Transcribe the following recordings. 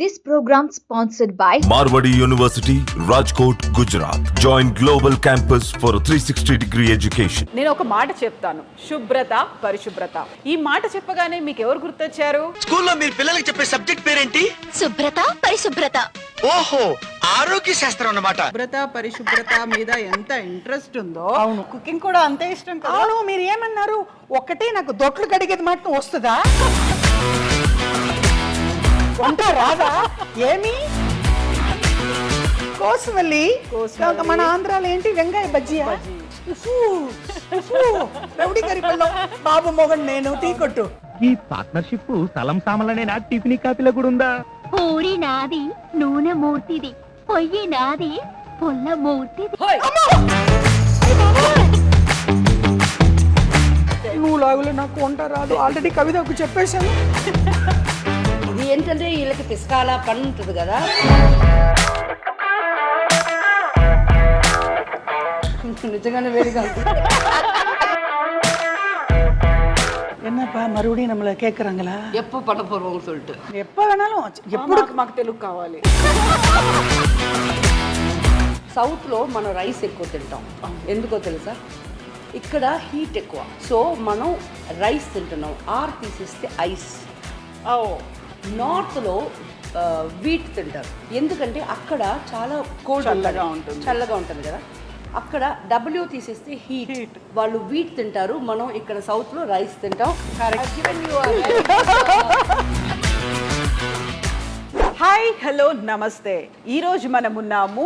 This program sponsored by Marwadi University, Rajkot, Gujarat. Join Global Campus for a 360 degree education. నేను ఒక మాట చెప్తాను. శుభ్రత పరిశుభ్రత. ఈ మాట చెప్పగానే మీకు ఎవరు గుర్తొచ్చారు? స్కూల్లో మీరు పిల్లలకి చెప్పే సబ్జెక్ట్ పేరేంటి? శుభ్రత పరిశుభ్రత. ఓహో ఆరోగ్య శాస్త్రం అన్నమాట. శుభ్రత పరిశుభ్రత మీద ఎంత ఇంట్రెస్ట్ ఉందో అవును. కుకింగ్ కూడా అంతే ఇష్టం కదా. అవును మీరు ఏమన్నారు? ఒక్కటే నాకు దొట్లు కడిగేది మాత్రం వస్తుందా? వంట రాదా? ఏమి? కోసమల్లి కోసమల్లి. మన ఆంధ్రాలో ఏంటి? వెంగాయ బజ్జియా? రౌడీ గారి పిల్లం బాబు మొగన్ నేను టీ కొట్టు. ఈ పార్ట్నర్షిప్ స్థలం సామాన్లనేనా టిఫిన్ కాపీలో కూడా ఉందా? పూరి నాది నూనె మూర్తిది పొయ్యి నాది పుల్ల మూర్తిది! నువ్వు లాగులో నాకు వంట రాదు. ఆల్రెడీ కవితకు చెప్పేశాను. ఏంటంటే వీళ్ళకి పిస్కాల పని ఉంటుంది కదా நிஜமான வேடிதான் என்னப்பா மறுபடியும் நம்மள கேக்குறாங்களா எப்போ பண்ண போறோம் சொல்லிட்டு எப்போ வேணாலும் ఎప్పుడు మాకు తెలుగు కావాలి సౌత్లో మనం రైస్ ఎక్కువ తింటాం ఎందుకో తెలుసా ఇక్కడ హీట్ ఎక్కువ సో మనం రైస్ తింటున్నాం ఆర్ తీసిస్తే ఐస్ ఓ నార్త్లో వీట్ తింటారు. ఎందుకంటే అక్కడ చాలా కోల్డ్ ఉంటుంది. చల్లగా ఉంటుంది కదా. అక్కడ డబ్ల్యూ తీసేస్తే హీట్ వాళ్ళు వీట్ తింటారు. మనం ఇక్కడ సౌత్లో రైస్ తింటాం. హాయ్ హలో నమస్తే. ఈరోజు మనం ఉన్నాము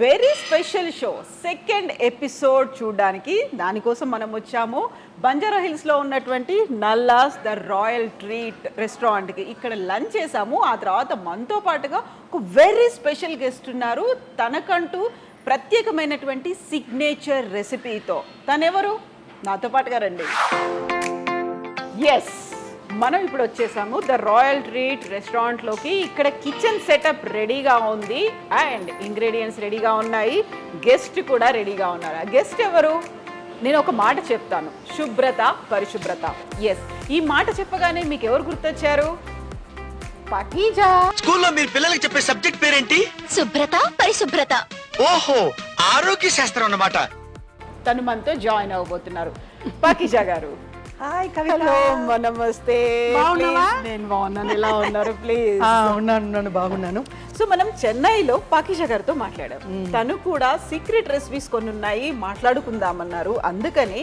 very special show second episode చూడడానికి. దానికోసం మనం వచ్చాము. బంజారా హిల్స్లో ఉన్నటువంటి నల్లాస్ ద రాయల్ ట్రీట్ రెస్టారెంట్కి ఇక్కడ లంచ్ చేసాము. ఆ తర్వాత మనతో పాటుగా ఒక వెరీ స్పెషల్ గెస్ట్ ఉన్నారు. తనకంటూ ప్రత్యేకమైనటువంటి సిగ్నేచర్ రెసిపీతో తనెవరు? నాతో పాటుగా రండి. ఎస్ మనం ఇప్పుడు వచ్చేసాము. ద రాయల్ ట్రీట్ రెస్టారెంట్లోకి ఇక్కడ కిచెన్ సెటప్ రెడీగా ఉంది. అండ్ ఇంగ్రీడియంట్స్ రెడీగా ఉన్నాయి. గెస్ట్ కూడా రెడీగా ఉన్నారు. ఆ గెస్ట్ ఎవరు? నేను ఒక మాట చెప్తాను. శుభ్రత పరిశుభ్రత. ఎస్ ఈ మాట చెప్పగానే మీకు ఎవరు గుర్తొచ్చారు? పకీజా. స్కూల్లో మీరు పిల్లలకి చెప్పే సబ్జెక్ట్ పేరేంటి? శుభ్రత పరిశుభ్రత. ఓహో ఆరోగ్య శాస్త్రం అన్నమాట. తను మనతో జాయిన్ అవ్వబోతున్నారు. పకీజా గారు హాయ్ కవిత హలో నమస్తే నేను బాగున్నాను. ఎలా ఉన్నారు? ప్లీజ్ ఉన్నాను ఉన్నాను బాగున్నాను. సో మనం చెన్నైలో పాకిషా గారితో మాట్లాడాం. తను కూడా సీక్రెట్ రెసిపీస్ కొన్ని ఉన్నాయి మాట్లాడుకుందామన్నారు. అందుకని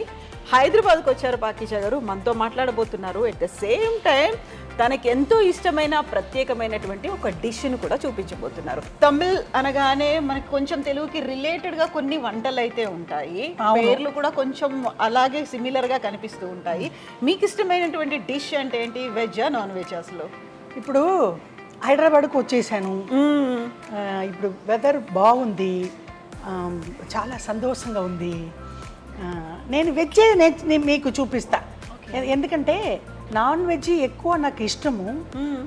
హైదరాబాద్కి వచ్చారు పాకిషా గారు. మనతో మాట్లాడబోతున్నారు. ఎట్ ద సేమ్ టైం తనకి ఎంతో ఇష్టమైన ప్రత్యేకమైనటువంటి ఒక డిష్ను కూడా చూపించబోతున్నారు. తమిళ్ అనగానే మనకి కొంచెం తెలుగుకి రిలేటెడ్గా కొన్ని వంటలు అయితే ఉంటాయి పేర్లు కూడా కొంచెం అలాగే సిమిలర్గా కనిపిస్తూ ఉంటాయి. మీకు ఇష్టమైనటువంటి డిష్ అంటే ఏంటి? వెజ్ నాన్ వెజ్ అసలు? ఇప్పుడు హైదరాబాద్కు వచ్చేసాను. ఇప్పుడు వెదర్ బాగుంది. చాలా సంతోషంగా ఉంది. నేను వెజ్జే నేను మీకు చూపిస్తా. ఎందుకంటే నాన్ వెజ్ ఎక్కువ నాకు ఇష్టము.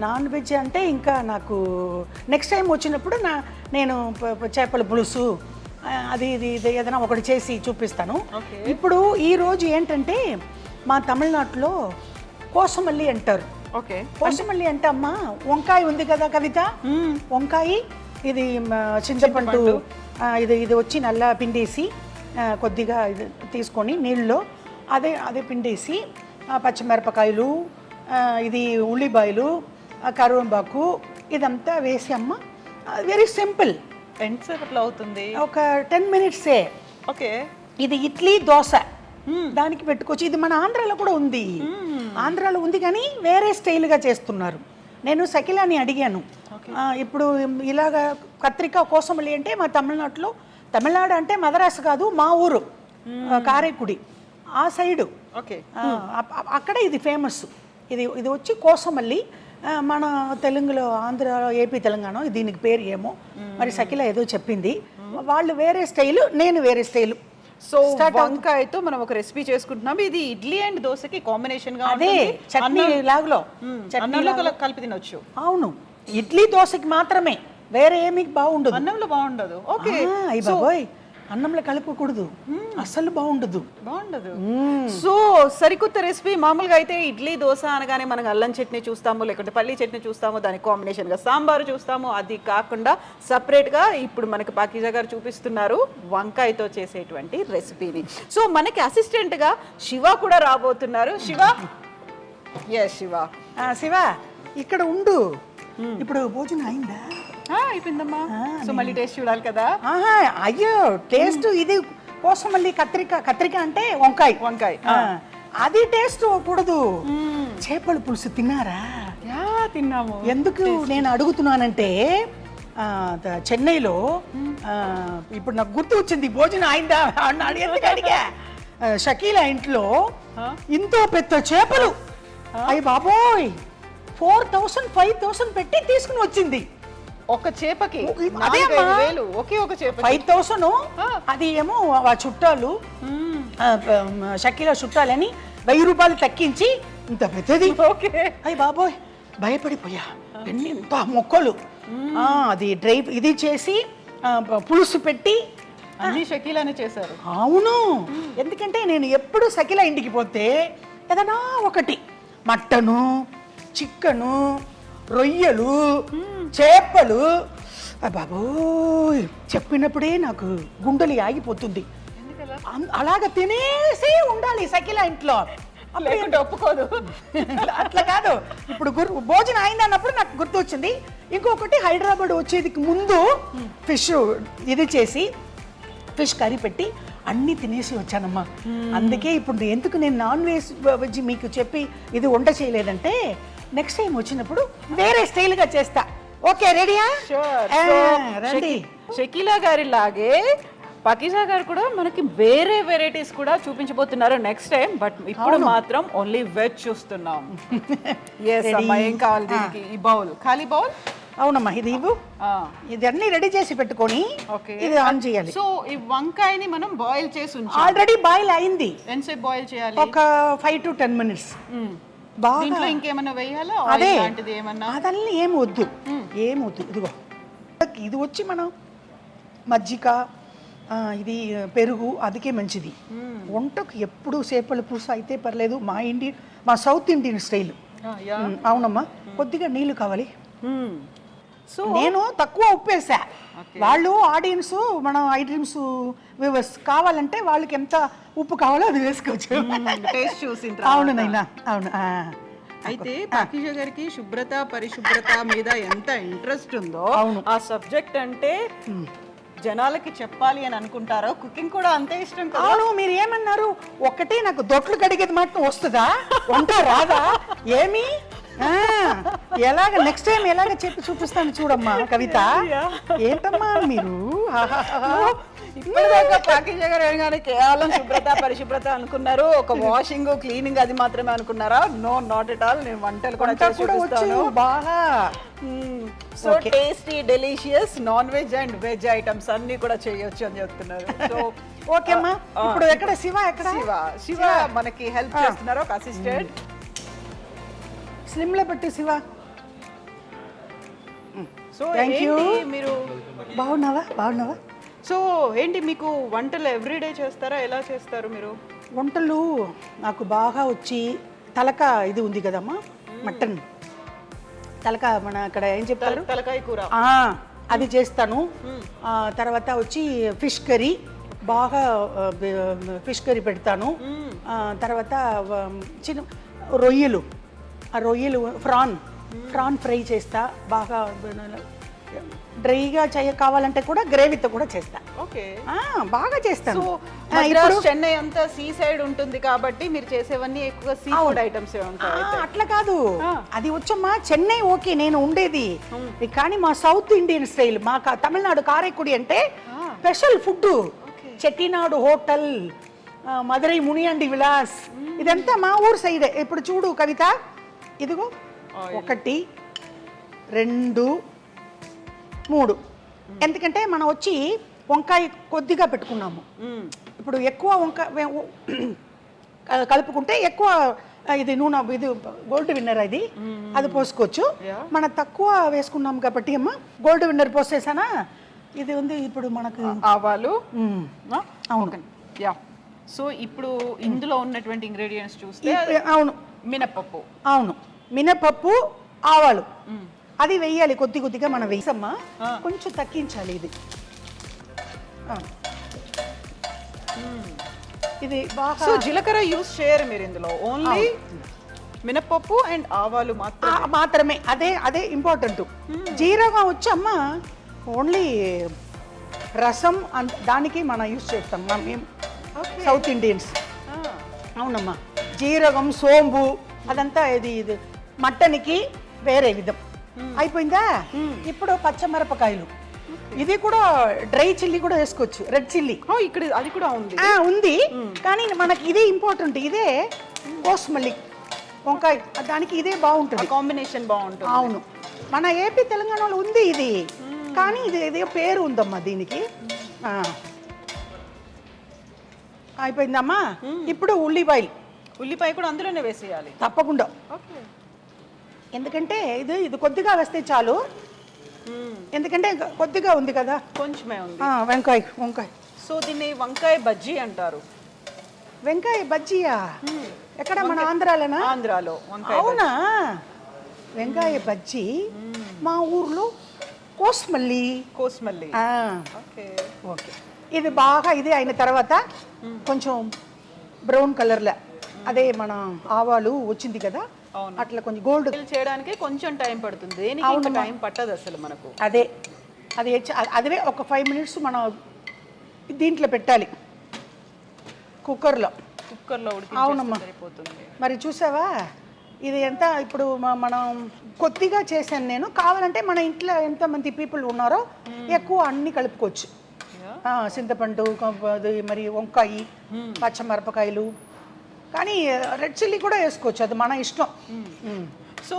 నాన్ వెజ్ అంటే ఇంకా నాకు నెక్స్ట్ టైం వచ్చినప్పుడు నా నేను చేపల పులుసు అది ఇది ఇది ఏదైనా ఒకటి చేసి చూపిస్తాను. ఇప్పుడు ఈ రోజు ఏంటంటే మా తమిళనాడులో కోసమల్లి అంటారు. ఓకే. కోసమల్లి అంటే అమ్మా వంకాయ ఉంది కదా కవిత? వంకాయ ఇది చింతపండు ఇది ఇది వచ్చి నల్ల పిండేసి కొద్దిగా ఇది తీసుకొని నీళ్ళలో అదే అదే పిండేసి పచ్చిమిరపకాయలు ఇది ఉల్లిపాయలు కరివేపాకు ఇదంతా వేసి అమ్మ వెరీ సింపుల్ ఎంతసేపట్లో అవుతుంది. ఒక టెన్ మినిట్సే ఓకే. ఇది ఇడ్లీ దోశ. దానికి పెట్టుకోవచ్చు. ఇది మన ఆంధ్రాలో కూడా ఉంది. ఆంధ్రాలో ఉంది కానీ వేరే స్టైల్గా చేస్తున్నారు. నేను సకిలాని అడిగాను. ఇప్పుడు ఇలాగ కత్రిక కోసమలి అంటే మా తమిళనాడులో తమిళనాడు అంటే మదరాసు కాదు మా ఊరు కారైకుడి ఆ సైడు. ఓకే. అక్కడ ఇది ఫేమస్ ఇది ఇది వచ్చి కోసమల్లి మన తెలుగులో ఆంధ్ర ఏపీ తెలంగాణ దీనికి పేరు ఏమో. మరి సకిల ఏదో చెప్పింది. వాళ్ళు వేరే స్టైలు నేను వేరే స్టైలు. సో వంకాయతో మనం ఒక రెసిపీ చేసుకుంటున్నాం. ఇది ఇడ్లీ అండ్ దోశకి కాంబినేషన్గా అదే. చట్నీ లాగులో. మ్మ్. చట్నీ అన్నంలో లాగులో. కల- కలిపి తినొచ్చు. అవును. ఇడ్లీ దోశకి మాత్రమే. వేరే ఏమి బాగుండదు. అన్నంలో బాగుండదు. ఓకే. బాబోయ్. అన్నంలో కలపకూడదు. అస్సలు బాగుండదు. బాగుండదు. సో సరికొత్త రెసిపీ మామూలుగా అయితే ఇడ్లీ దోశ అనగానే మనం అల్లం చట్నీ చూస్తాము లేకుంటే పల్లి చట్నీ చూస్తాము దానికి కాంబినేషన్గా సాంబారు చూస్తాము. అది కాకుండా సపరేట్గా ఇప్పుడు మనకి పాకీజా గారు చూపిస్తున్నారు వంకాయతో చేసేటువంటి రెసిపీని. సో మనకి అసిస్టెంట్గా శివ కూడా రాబోతున్నారు. శివ? ఎస్ శివ. శివ. ఇక్కడ ఉండు. ఇప్పుడు భోజనం అయిందా? అయిపోయిందమ్మా. సో మళ్ళీ టేస్ట్ చూడాలి కదా. ఆహా అయ్యో టేస్ట్ ఇది కోసం మళ్ళీ కత్రిక కత్రిక అంటే వంకాయ. వంకాయ, అది టేస్ట్ కూడదు చేపల పులుసు తిన్నారా? యా తిన్నాము. ఎందుకు? నేను అడుగుతున్నానంటే చెన్నైలో ఇప్పుడు నాకు గుర్తు వచ్చింది భోజనం అయిందా? ఎందుకు అడిగా? షకీలా ఇంట్లో ఇంతో పెద్ద చేపలు. అయ్యి బాబోయ్ ఫోర్ థౌసండ్ ఫైవ్ థౌసండ్ పెట్టి తీసుకుని వచ్చింది. ఒక చేపకి. వేలు ఒకే ఒక చేప ఫైవ్ థౌసండ్? అది ఏమో ఆ చుట్టాలు షకీలా చుట్టాలని వెయ్యి రూపాయలు తక్కించి ఇంత పెద్దది. ఓకే. అయ్యి బాబోయ్ భయపడిపోయా. ఎన్ని ఎంత మొక్కలు. అది డ్రై ఇది చేసి పులుసు పెట్టి అన్ని షకీలానే చేశారు. అవును. ఎందుకంటే నేను ఎప్పుడు సకిల ఇంటికి పోతే ఏదైనా ఒకటి మట్టను చిక్కను రొయ్యలు చేపలు. ఆ బాబోయ్ చెప్పినప్పుడే నాకు గుండెలు ఆగిపోతుంది. అలాగ తినేసి ఉండాలి సకిల ఇంట్లో. లేకుంటే ఒప్పుకోదు. అట్లా కాదు. ఇప్పుడు గుర్ భోజనం అయింది అన్నప్పుడు నాకు గుర్తు వచ్చింది ఇంకొకటి హైదరాబాద్ వచ్చేదికి ముందు ఫిష్ ఇది చేసి ఫిష్ కర్రీ పెట్టి అన్నీ తినేసి వచ్చానమ్మా. అందుకే ఇప్పుడు ఎందుకు నేను నాన్ వెజ్ వెజ్ మీకు చెప్పి ఇది వంట చేయలేదంటే నెక్స్ట్ టైం వచ్చినప్పుడు వేరే స్టైల్గా చేస్తా. ఓకే రెడీయా రండి షకీలా గారి లాగే పకీజా గారు కూడా మనకి వేరే వెరైటీస్ కూడా చూపించబోతున్నారు నెక్స్ట్ టైం బట్ ఇప్పుడు మాత్రం ఓన్లీ వెజ్ చూస్తున్నాం. ఎస్ అమ్మా ఏం కావాలి దీనికి? ఈ బౌల్ ఖాళీ బౌల్ అవునమ్మా ఇది ఇవ్వు. ఇది అన్ని రెడీ చేసి పెట్టుకొని ఓకే ఇది ఆన్ చేయాలి. సో ఈ వంకాయని మనం బాయిల్ చేసి ఆల్రెడీ బాయిల్ అయింది. ఎంతసేపు బాయిల్ చేయాలి? ఒక ఫైవ్ టు టెన్ మినిట్స్. బాగా దీంట్లో ఇంకేమన్నా వేయాలా? అదే. ఏమన్నా? అదన్నీ ఏం వద్దు. ఏం వద్దు. ఇదిగో. ఇది వచ్చి మనం మజ్జిగ ఇది పెరుగు అదికే మంచిది. వంటకు ఎప్పుడు చేపల పులుసు అయితే పర్లేదు. మా ఇండియన్ మా సౌత్ ఇండియన్ స్టైల్. అవునమ్మా. కొద్దిగా నీళ్ళు కావాలి. సో నేను తక్కువ ఉప్పేసా వాళ్ళు ఆడియన్స్ మన ఐటమ్స్ వ్యూవర్స్ కావాలంటే వాళ్ళకి ఎంత ఉప్పు కావాలో అది వేసుకోవచ్చు. టేస్ట్ చూసిన అవును. నైనా అవును. అయితే పాకిజ గారికి శుభ్రత పరిశుభ్రత మీద ఎంత ఇంట్రెస్ట్ ఉందో. ఆ సబ్జెక్ట్ అంటే జనాలకి చెప్పాలి అని అనుకుంటారో కుకింగ్ కూడా అంతే ఇష్టం కదా. అవును మీరు ఏమన్నారు? ఒకటి నాకు దొట్లు కడిగేది మాత్రం వస్తుందా? వంట రాదా? ఏమి? ఎలాగ నెక్స్ట్ టైం ఎలాగ చెప్పి చూపిస్తాను చూడమ్మా కవిత. ఏంటమ్మా మీరు? ఇప్పటిదాకా పాకిజ గారు అనగానే కేవలం శుభ్రత పరిశుభ్రత అనుకున్నారు. ఒక వాషింగ్ క్లీనింగ్ అది మాత్రమే అనుకున్నారా? నో నాట్ ఎట్ ఆల్ నేను వంటలు కూడా చూపిస్తాను. బాగా. So. Tasty delicious non veg and veg items అన్ని కూడా చేయొచ్చు అని చెప్తున్నారు. సో ఓకే అమ్మా. ఇప్పుడు ఎక్కడ? శివ ఎక్కడ? శివ శివ మనకి హెల్ప్ చేస్తున్నారు. ఒక అసిస్టెంట్ స్లిమ్లో పెట్టి శివ. So you. ఏంటి మీరు బాగున్నావా? బాగున్నావా? సో ఏంటి మీకు వంటలు ఎవ్రీడే చేస్తారా? ఎలా చేస్తారు మీరు? వంటలు నాకు బాగా వచ్చి తలక ఇది ఉంది కదమ్మా మటన్. తలక మన అక్కడ ఏం చెప్తారు? తల- తలకాయ కూర. ఆ, అది చేస్తాను. ఆ, తర్వాత వచ్చి ఫిష్ కర్రీ. బాగా ఆ, బ- ఫిష్ కర్రీ పెడతాను. ఆ, తర్వాత చిన్న రొయ్యలు. రొయ్యలు ఫ్రాన్. ఫ్రాన్ ఫ్రై చేస్తా. బాగా డ్రైగా చేయ కావాలంటే కూడా గ్రేవీతో కూడా చేస్తా. ఓకే. ఆ, బాగా చేస్తాను. ఆ, చెన్నై అంతా సీ సైడ్ ఉంటుంది కాబట్టి మీరు చేసేవన్నీ ఎక్కువ సీ ఫుడ్ ఐటమ్స్ ఆ. అట్లా కాదు. ఆ. అది వచ్చమ్మా చెన్నై ఓకే నేను ఉండేది. కానీ మా సౌత్ ఇండియన్ స్టైల్ మా తమిళనాడు కారైకుడి అంటే స్పెషల్ ఫుడ్ చెట్టినాడు హోటల్ ఆ, మదురై మునియండి విలాస్. ఇదంతా మా ఊరు సైడే. ఇప్పుడు చూడు కవిత ఇదిగో ఒకటి రెండు మూడు. ఎందుకంటే మనం వచ్చి వంకాయ కొద్దిగా పెట్టుకున్నాము. ఇప్పుడు ఎక్కువ వంకాయ కలుపుకుంటే ఎక్కువ ఇది నూనె ఇది గోల్డ్ విన్నర్ ఇది అది పోసుకోవచ్చు. మనం తక్కువ వేసుకున్నాం కాబట్టి అమ్మ గోల్డ్ విన్నర్ పోసేసానా? ఇది ఉంది ఇప్పుడు మనకు. ఆవాలు? అవును. యా. సో ఇప్పుడు ఇందులో ఉన్నటువంటి ఇంగ్రీడియంట్స్ చూస్తే అవును. మినపప్పు. అవును. మినపప్పు ఆవాలు. అది వెయ్యాలి కొద్ది కొద్దిగా మనం వేసమ్మా? కొంచెం తగ్గించాలి ఇది. ఇది బాగా సో జీలకర్ర యూస్ చేయరు మీరు ఇందులో. ఓన్లీ మినపప్పు అండ్ ఆవాలు మాత్రం ఆ, మాత్రమే. అదే అదే ఇంపార్టెంట్ జీరగా వచ్చమ్మా ఓన్లీ రసం అంత దానికి మనం యూస్ చేస్తాం. మేము సౌత్ ఇండియన్స్. అవునమ్మా. జీరగం సోంబు అదంతా ఇది ఇది. మటన్కి వేరే విధం. అయిపోయిందా? ఇప్పుడు పచ్చమిరపకాయలు. ఇది కూడా డ్రై చిల్లీ కూడా వేసుకోవచ్చు. Red chilli. ఇక్కడ అది కూడా ఉంది. ఉంది. కానీ మనకి ఇదే ఇంపార్టెంట్. ఇదే కోస్మల్లి. వంకాయ. దానికి ఇదే బాగుంటుంది. కాంబినేషన్ బాగుంటుంది. అవును. మన ఏపీ తెలంగాణలో ఉంది ఇది. కానీ ఇది ఏదో పేరు ఉందమ్మా దీనికి. అయిపోయిందమ్మా? ఇప్పుడు ఉల్లిపాయలు. ఉల్లిపాయ కూడా అందులోనే వేసేయాలి. తప్పకుండా. ఓకే. ఎందుకంటే ఇది ఇది కొద్దిగా వేస్తే చాలు. ఎందుకంటే ఇంకా కొద్దిగా ఉంది కదా. కొంచెమే ఉంది. వెంకాయ వంకాయ. సో దీన్ని వంకాయ బజ్జీ అంటారు. వెంకాయ బజ్జీయా? ఎక్కడ? మన ఆంధ్రాలోనా? ఆంధ్రాలో అవునా? వెంకాయ బజ్జీ మా ఊర్లో కోస్మల్లి. కోస్మల్లి. ఓకే. ఓకే. ఇది బాగా ఇది అయిన తర్వాత కొంచెం బ్రౌన్ కలర్లో. అదే మన ఆవాలు వచ్చింది కదా. అట్లా కొంచెం గోల్డ్ చేయడానికి కొంచెం టైం పడుతుంది. దేనికి టైం పట్టదు అసలు మనకు. అదే అది అదే ఒక ఫైవ్ మినిట్స్ మనం దీంట్లో పెట్టాలి. కుక్కర్లో. కుక్కర్లో అవునమ్మా. సరిపోతుంది. మరి చూసావా? ఇది ఎంత ఇప్పుడు మనం కొద్దిగా చేశాను నేను. కావాలంటే మన ఇంట్లో ఎంతమంది పీపుల్ ఉన్నారో ఎక్కువ అన్ని కలుపుకోవచ్చు. ఆ, చింతపండు మరి వంకాయ పచ్చమిరపకాయలు కానీ రెడ్ చిల్లీ కూడా వేసుకోవచ్చు. అది మన ఇష్టం. సో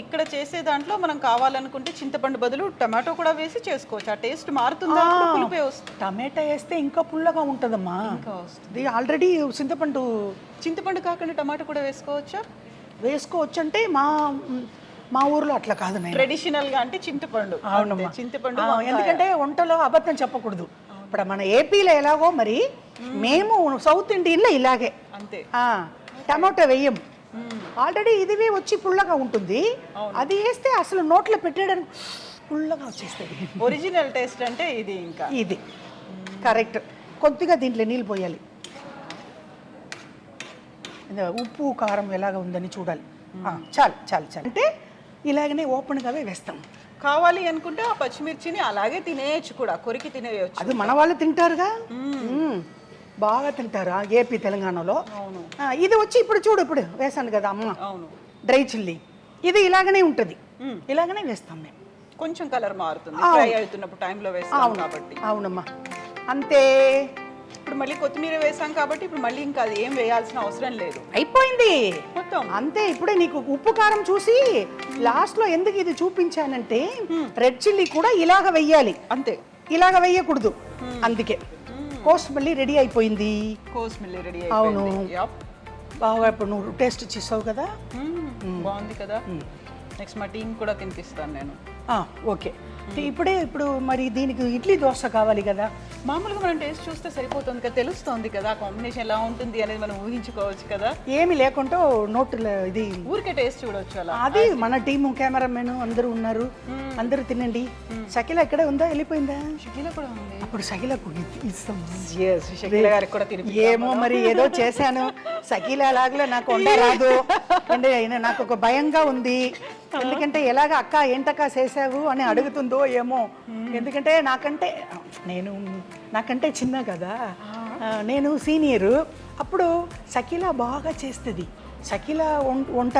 ఇక్కడ చేసే దాంట్లో మనం కావాలనుకుంటే చింతపండు బదులు టమాటో కూడా వేసి చేసుకోవచ్చు. ఆ టేస్ట్ మారుతుందా అప్పుడు పులిపే వస్తుంది. టమాటా వేస్తే ఇంకా పుల్లగా ఉంటుందమ్మా. ఇంకా వస్తుంది. ఆల్రెడీ చింతపండు చింతపండు కాకుండా టమాటో కూడా వేసుకోవచ్చా? వేసుకోవచ్చు అంటే మా మా ఊర్లో అట్లా కాదు ట్రెడిషనల్గా అంటే చింతపండు. అవునమ్మా. చింతపండు. ఎందుకంటే వంటలో అబద్ధం చెప్పకూడదు. ఇప్పుడు మన ఏపీలో ఎలాగో మరి మేము. సౌత్ ఇండియన్లో ఇలాగే. అంతే. టమాటో వేయం. ఆల్రెడీ ఇది వచ్చి పుల్లగా ఉంటుంది. అది వేస్తే అసలు నోట్లో పెట్టడానికి పుల్లగా వచ్చేస్తుంది. ఒరిజినల్ టేస్ట్ అంటే ఇది ఇంకా. ఇది. కరెక్ట్ కొద్దిగా దీంట్లో నీళ్ళు పోయాలి. ఉప్పు కారం ఎలాగ ఉందని చూడాలి. చాలు చాలు చాలు. అంటే ఇలాగనే ఓపెన్గానే వేస్తాం. కావాలి అనుకుంటే ఆ పచ్చిమిర్చిని అలాగే తినేయచ్చు కూడా కొరికి తినేయచ్చు. అది మన వాళ్ళు తింటారుగా? మ్మ్. బాగా తింటారు ఏపీ తెలంగాణలో? అవును. ఆ, ఇది వచ్చి ఇప్పుడు చూడు ఇప్పుడు వేసాను కదా అమ్మ. అవును. Dry chilli. ఇది ఇలాగనే ఉంటుంది. ఇలాగనే వేస్తాం మేము. కొంచెం కలర్ మారుతుంది. ఫ్రై అవుతున్నప్పుడు టైంలో వేస్తాం అవును. కాబట్టి. అవునమ్మా. అంతే. ఇప్పుడు మళ్ళీ కొత్తిమీర వేసాం కాబట్టి ఇప్పుడు మళ్ళీ ఇంకా అది ఏం వేయాల్సిన అవసరం లేదు. అయిపోయింది. మొత్తం. అంతే ఇప్పుడే నీకు ఉప్పు కారం చూసి లాస్ట్లో ఎందుకు ఇది చూపించానంటే రెడ్ చిల్లీ కూడా ఇలాగ వెయ్యాలి. అంతే. ఇలాగ వెయ్యకూడదు. అందుకే. కోస్ట్ మళ్ళీ రెడీ అయిపోయింది. కోస్మిల్లీ రెడీ అవును. బాగా ఇప్పుడు నువ్వు టేస్ట్ చేసావు కదా. బాగుంది కదా? నెక్స్ట్ మా టీం కూడా తినిపిస్తాను నేను. ఓకే. ఇప్పుడే ఇప్పుడు మరి దీనికి ఇడ్లీ దోశ కావాలి కదా. మామూలుగా మనం టేస్ట్ చూస్తే సరిపోతుంది కదా తెలుస్తుంది కదా కాంబినేషన్ ఎలా ఉంటుంది అనేది మనం ఊహించుకోవచ్చు కదా. ఏమి లేకుండా నోట్లో ఇది ఊరికే టేస్ట్ చూడొచ్చు అలా. అది మన టీము కెమెరామెన్ అందరూ ఉన్నారు. అందరూ తినండి. షకిల ఎక్కడే ఉందా? వెళ్ళిపోయిందా? షకీల కూడా ఉంది. అప్పుడు షకిలకు ఇస్తాం. ఎస్ షకీల గారికి కూడా తినిపి ఏమో మరి ఏదో చేశాను. సకీల అలాగలే నాకు వంట రాదు అంటే నాకు ఒక భయంగా ఉంది. ఎందుకంటే ఎలాగ అక్క ఏంటక్క చేసావు అని అడుగుతుందో ఏమో. ఎందుకంటే నాకంటే నేను నాకంటే చిన్న కదా. నేను సీనియరు. అప్పుడు సకీల బాగా చేస్తుంది. సకీల వం- వంట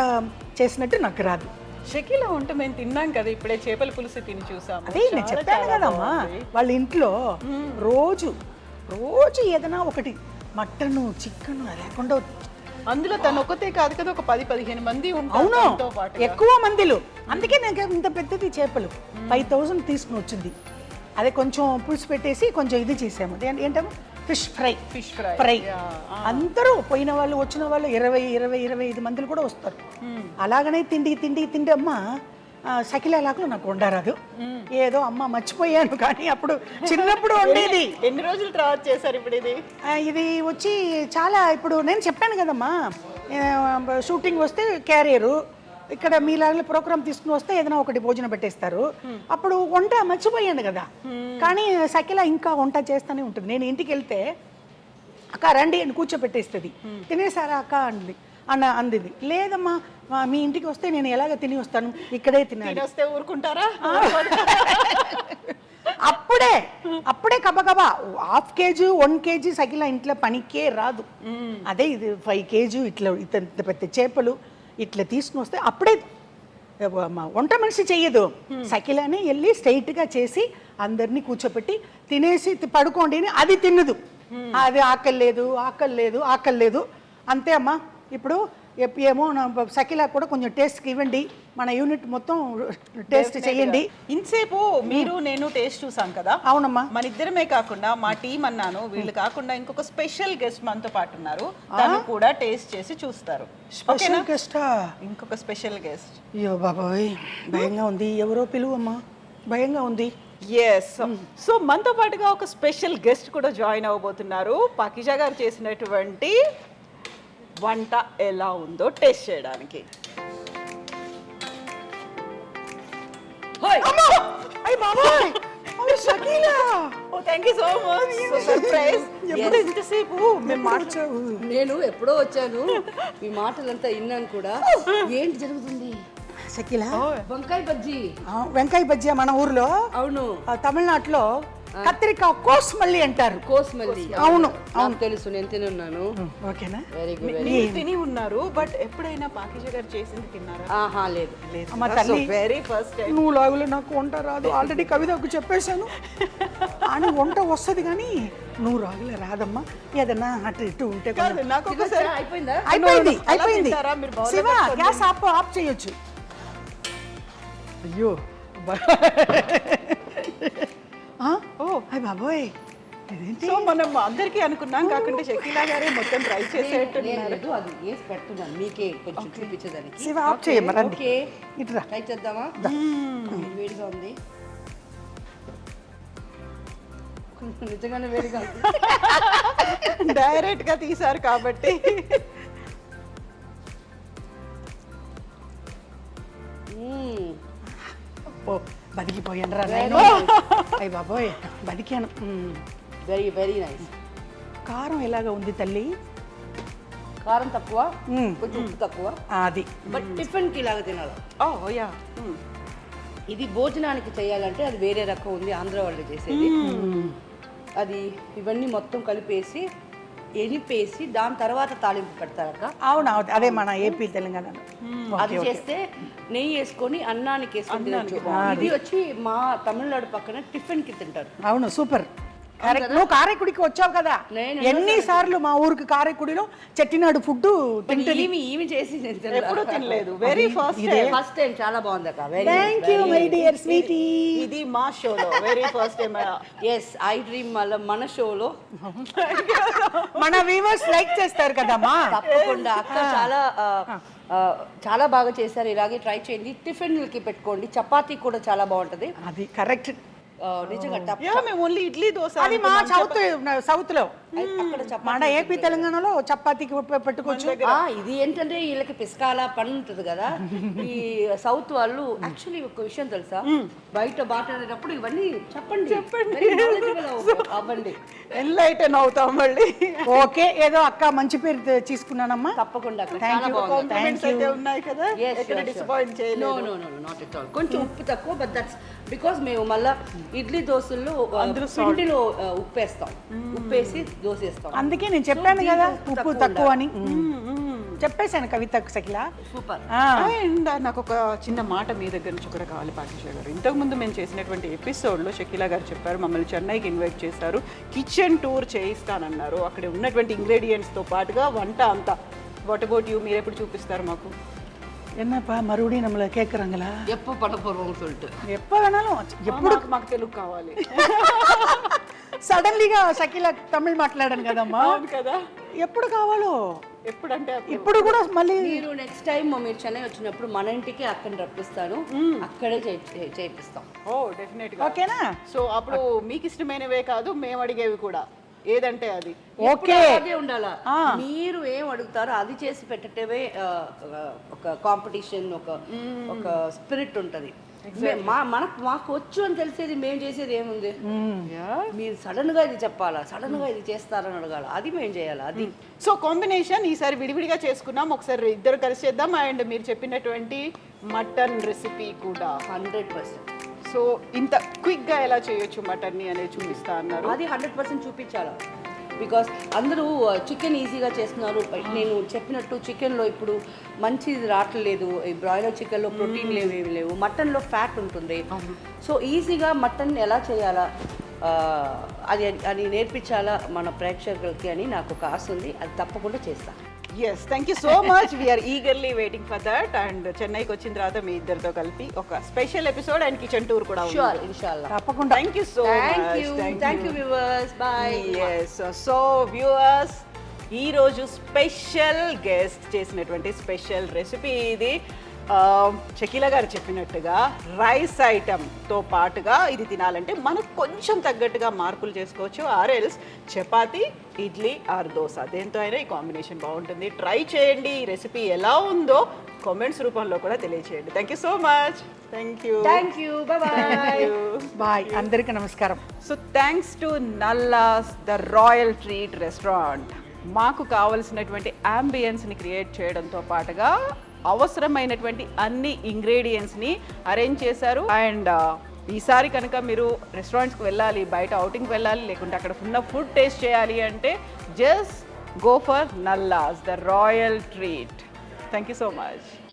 చేసినట్టు నాకు రాదు. షకీల వంట మేము తిన్నాం కదా ఇప్పుడే చేపల పులుసు తిని చూసాము. అదే నేను చెప్పాను కదమ్మా. వాళ్ళ ఇంట్లో రోజు రోజు ఏదైనా ఒకటి మటను చికెన్ లేకుండా అందులో తను ఒక్కతే కాదు కదా ఒక పది పదిహేను మంది అవును. ఎక్కువ మందిలు. అందుకే నాకు ఇంత పెద్దది చేపలు. ఫైవ్ థౌజండ్ తీసుకుని వచ్చింది. అదే కొంచెం పులుసు పెట్టేసి కొంచెం ఇది చేసాము. ఏంటమ్మా? Fish fry fish fry fry. అందరూ పోయిన వాళ్ళు వచ్చిన వాళ్ళు ఇరవై ఇరవై ఇరవై ఐదు మందిలు కూడా వస్తారు. అలాగనే తిండి తిండి తిండి అమ్మా. సకిలాలాగా నాకు వండరాదు ఏదో అమ్మ మర్చిపోయాను కానీ అప్పుడు చిన్నప్పుడు వండేది ఎన్ని రోజుల తర్వాత చేశారు ఇప్పుడు ఇది? ఇది వచ్చి చాలా ఇప్పుడు నేను చెప్పాను కదమ్మా. షూటింగ్ వస్తే క్యారియరు ఇక్కడ మీలాగే ప్రోగ్రామ్ తీసుకుని వస్తే ఏదైనా ఒకటి భోజనం పెట్టేస్తారు. అప్పుడు వంట మర్చిపోయాను కదా. కానీ సకిల ఇంకా వంట చేస్తూనే ఉంటుంది. నేను ఇంటికి వెళ్తే అక్క రండి అని కూర్చోపెట్టేస్తుంది తినేసారా అక్క? అంది. అన్న అందింది. లేదమ్మా మా ఇంటికి వస్తే నేను ఎలాగ తిని వస్తాను? ఇక్కడే తినాలి. వస్తే ఊరుకుంటారా? అప్పుడే అప్పుడే కబగబా హాఫ్ కేజీ వన్ కేజీ సకిల ఇంట్లో పనికే రాదు. అదే ఇది ఫైవ్ కేజీ ఇట్లా ఇంత పెద్ద చేపలు ఇట్లా తీసుకుని వస్తే అప్పుడే వంట మనిషి చెయ్యదు. సకిలానే వెళ్ళి స్ట్రైట్గా చేసి అందరినీ కూర్చోపెట్టి తినేసి పడుకోండి అది తిన్నదు. అది ఆకలి లేదు ఆకలి లేదు ఆకలి లేదు అంతే అమ్మా. ఇప్పుడు ఏమో సకిలా కూడా కొంచెం టేస్ట్కి ఇవ్వండి. మన యూనిట్ మొత్తం టేస్ట్ చేయండి ఇంతసేపు మీరు నేను టేస్ట్ చూసాం కదా? అవునమ్మా. మన ఇద్దరమే కాకుండా మా టీం అన్నాను వీళ్ళు కాకుండా ఇంకొక స్పెషల్ గెస్ట్ మనతో పాటు ఉన్నారు. తను కూడా టేస్ట్ చేసి చూస్తారు. స్పెషల్ గెస్టా? ఇంకొక స్పెషల్ గెస్ట్. అయ్యో బాబాయ్. భయంగా ఉంది. ఎవరో పిలువమ్మా. భయంగా ఉంది. ఎస్ సో మనతో పాటుగా ఒక స్పెషల్ గెస్ట్ కూడా జాయిన్ అవ్వబోతున్నారు. పాకిజా గారు చేసినటువంటి వంట ఎలా ఉందో టేస్ట్ చేయడానికి. నేను ఎప్పుడో వచ్చాను. మీ మాటలంతా విన్నాను కూడా. ఏంటి జరుగుతుంది? షకీలా? వంకాయ బజ్జీ. ఆ, వెంకాయ బజ్జియా మన ఊర్లో? అవును. ఆ, తమిళనాడులో కత్తిరికాయ కోస్ మళ్ళీ అంటారు. కోస్మల్లి. అవును, నాకు తెలుసు నేను తినున్నాను ఓకేనా? వెరీ గుడ్ మీరు తిని ఉన్నారు బట్ ఎప్పుడైనా పాకిజా గారు చేసింది తిన్నారా? ఆహా లేదు. అమ్మ తల్లి వెరీ ఫస్ట్ టైం నువ్వు లాగులు నాకు వంట రాదు. ఆల్రెడీ కవితకు చెప్పేశాను. అని వంట వస్తుంది కానీ నువ్వు రాగులే రాదమ్మా. ఏదన్నా అటు ఇటు ఉంటే నాకు ఒకసారి అయిపోయిందా? అయిపోయింది శివ గ్యాస్ ఆఫ్ ఆఫ్ చేయొచ్చు. అయ్యో బ- ఆ? అయ్ బాబోయ్. సో మనం అందరికీ అనుకున్నాం కాకుండా షకీలా గారే మొత్తం ట్రై లేదు అది వేసి పెడుతున్నాను. మీకే కొంచెం చూపించేదానికి. శివ ఆఫ్ చేయమ్మ రండి ఓకే. ఇటురా ట్రై చేద్దామా? వేడిగా ఉంది. నిజంగానే వేడిగా ఉంది. డైరెక్ట్గా తీసారు కాబట్టి. ఓ. బతికిపోయాను రా నేను అయ్య బాబోయ్ బతికాను. వెరీ వెరీ నైస్ కారం ఎలాగ ఉంది తల్లి? కారం తక్కువ. కొంచెం ఉప్పు తక్కువ. అది. బట్ టిఫిన్కి ఇలాగ తినాలి. Oh yeah. ఇది భోజనానికి చేయాలంటే అది వేరే రకం ఉంది ఆంధ్ర వాళ్ళు చేసేది. అది ఇవన్నీ మొత్తం కలిపేసి ఎనిపేసి దాని తర్వాత తాలింపు పెడతారక్క అవును అవును అదే మన ఏపీ తెలంగాణలో అది చేస్తే నెయ్యి వేసుకొని అన్నానికి వేసుకొని తినొచ్చు. ఇది వచ్చి మా తమిళనాడు పక్కన టిఫిన్కి తింటారు. అవును సూపర్. నువ్వు కారైకుడికి వచ్చావు కదా. నేను ఎన్నిసార్లు మా ఊరికి కారైకుడిలో చెట్టినాడు ఫుడ్ తింటుంది. ఈమె ఈమె చేసి ఎప్పుడు తినలేదు. వెరీ ఫస్ట్ ఫస్ట్ టైం చాలా బాగుంది అక్క. Very thank you my dear sweetie ఇది మా షోలో very first time yes I dream మళ్ళీ మన షోలో మన వీవర్స్ లైక్ చేస్తారు కదమ్మా. తప్పకుండా. అక్క చాలా ఆ, ఆ, చాలా బాగా చేశారు. ఇలాగే ట్రై చేయండి. టిఫిన్లకి పెట్టుకోండి. చపాతీ కూడా చాలా బాగుంటది. అది కరెక్ట్ నిజంగా టప్ యా మేము ఓన్లీ ఇడ్లీ దోశ అది మా సౌత్ సౌత్లో అక్కడ చపాతీ మన ఏపీ తెలంగాణలో చపాతీకి పెట్టుకోవచ్చు. ఇది ఏంటంటే వీళ్ళకి పిసకాల పని ఉంటుంది కదా. ఈ సౌత్ వాళ్ళు యాక్చువల్లీ ఒక విషయం తెలుసా? బయట మాట్లాడేటప్పుడు ఇవన్నీ చెప్పండి. చెప్పండి. అవ్వండి. ఎన్లైటన్ అవుతాం మళ్ళీ. ఓకే ఏదో అక్క మంచి పేరు తీసుకున్నానమ్మా. తప్పకుండా కాంప్లిమెంట్స్ అయితే ఉన్నాయి కదా. కొంచెం ఉప్పు తక్కువ బట్ దట్స్ బికాస్ మేము మళ్ళా ఇడ్లీ దోశల్లో ఆ, పిండిలో ఉప్పేస్తాం. ఉప్పేసి దోశ వేస్తాం అందుకే నేను చెప్పాను కదా ఉప్పు తక్కువ తక్కువ అని. చెప్పేశాను కవిత సకిల సూపర్. అండ్ నాకు ఒక చిన్న మాట మీ దగ్గర నుంచి కూడా కావాలి పాటిషా గారు. ఇంతకుముందు మేము చేసినటువంటి ఎపిసోడ్లో షకీలా గారు చెప్పారు మమ్మల్ని చెన్నైకి ఇన్వైట్ చేశారు కిచెన్ టూర్ చేయిస్తానన్నారు. అక్కడ ఉన్నటువంటి ఇంగ్రీడియంట్స్తో పాటుగా వంట అంతా. వాట్ అబౌట్ యూ మీరు ఎప్పుడు చూపిస్తారు మాకు? என்னப்பா மறுபடியும் நம்மளை கேட்குறாங்களா எப்போ பண்ண போறோம்னு சொல்லிட்டு எப்போ வேணாலும் ఎప్పుడు మాకు తెలుగు కావాలి సడన్లీగా షకీల తమిళ్ మాట్లాడాను కదమ్మా అవును కదా ఎప్పుడు కావాలో ఎప్పుడంటే అప్పుడు. ఇప్పుడు కూడా మళ్ళీ మీరు నెక్స్ట్ టైం మీరు చెన్నై వచ్చినప్పుడు మన ఇంటికి అక్కడ రప్పిస్తాను అక్కడే చేయి- చేయిస్తాం ఓ డెఫినెట్ గా ఓకేనా సో అప్పుడు మీకు ఇష్టమైనవే కాదు మేము అడిగేవి కూడా ఏదంటే అది. ఓకే. ఉండాలా? మీరు ఏం అడుగుతారో అది చేసి పెట్టటమే ఒక కాంపిటీషన్ ఒక ఒక స్పిరిట్ ఉంటది. మే- మా మనకు మాకు వచ్చు అని తెలిసేది మేము చేసేది ఏముంది? మీరు సడన్గా ఇది చెప్పాలా? సడన్గా ఇది చేస్తారని అడగాల? అది మేము చేయాలి? అది. సో కాంబినేషన్ ఈసారి విడివిడిగా చేసుకున్నాం. ఒకసారి ఇద్దరు కలిసి చేద్దాం. అండ్ మీరు చెప్పినటువంటి మటన్ రెసిపీ కూడా. Hundred percent. సో ఇంత క్విక్గా ఎలా చేయొచ్చు మటన్ని అనేది చూపిస్తా అన్నారు. అది హండ్రెడ్ పర్సెంట్ చూపించాలా? బికాస్ అందరూ చికెన్ ఈజీగా చేస్తున్నారు. నేను చెప్పినట్టు చికెన్లో ఇప్పుడు మంచిది రావట్లేదు ఈ బ్రాయిలర్ చికెన్లో ప్రోటీన్ లేవు ఏమి లేవు. మటన్లో ఫ్యాట్ ఉంటుంది. సో ఈజీగా మటన్ ఎలా చేయాలా? అది అది నేర్పించాలా మన ప్రేక్షకులకి అని నాకు ఒక ఆశ ఉంది. అది తప్పకుండా చేస్తాను yes thank you so much we're eagerly waiting for that and చెన్నైకి వచ్చిన తర్వాత మీ ఇద్దరితో కలిపి ఒక special episode and kitchen tour కూడా తప్పకుండా. Thank you so thank you viewers bye yes so viewers ఈరోజు స్పెషల్ గెస్ట్ చేసినటువంటి స్పెషల్ రెసిపీ ఇది. షకీలా గారు చెప్పినట్టుగా రైస్ ఐటమ్తో పాటుగా ఇది తినాలంటే మనకు కొంచెం తగ్గట్టుగా మార్పులు చేసుకోవచ్చు. ఆర్ఎల్స్ చపాతి ఇడ్లీ ఆర్ దోశ. దేంతో అయినా ఈ కాంబినేషన్ బాగుంటుంది. ట్రై చేయండి. ఈ రెసిపీ ఎలా ఉందో కామెంట్స్ రూపంలో కూడా తెలియచేయండి. Thank you so much thank you thank you bye bye అందరికీ నమస్కారం. So thanks to Nallas the royal treat restaurant మాకు కావలసినటువంటి అంబియన్స్ని క్రియేట్ చేయడంతో పాటుగా అవసరమైనటువంటి అన్ని ఇంగ్రీడియంట్స్ని అరేంజ్ చేశారు. అండ్ uh, ఈసారి కనుక మీరు రెస్టారెంట్స్కి వెళ్ళాలి బయట అవుటింగ్కి వెళ్ళాలి లేకుంటే అక్కడ ఉన్న ఫుడ్ టేస్ట్ చేయాలి అంటే just go for Nallas the royal treat thank you so much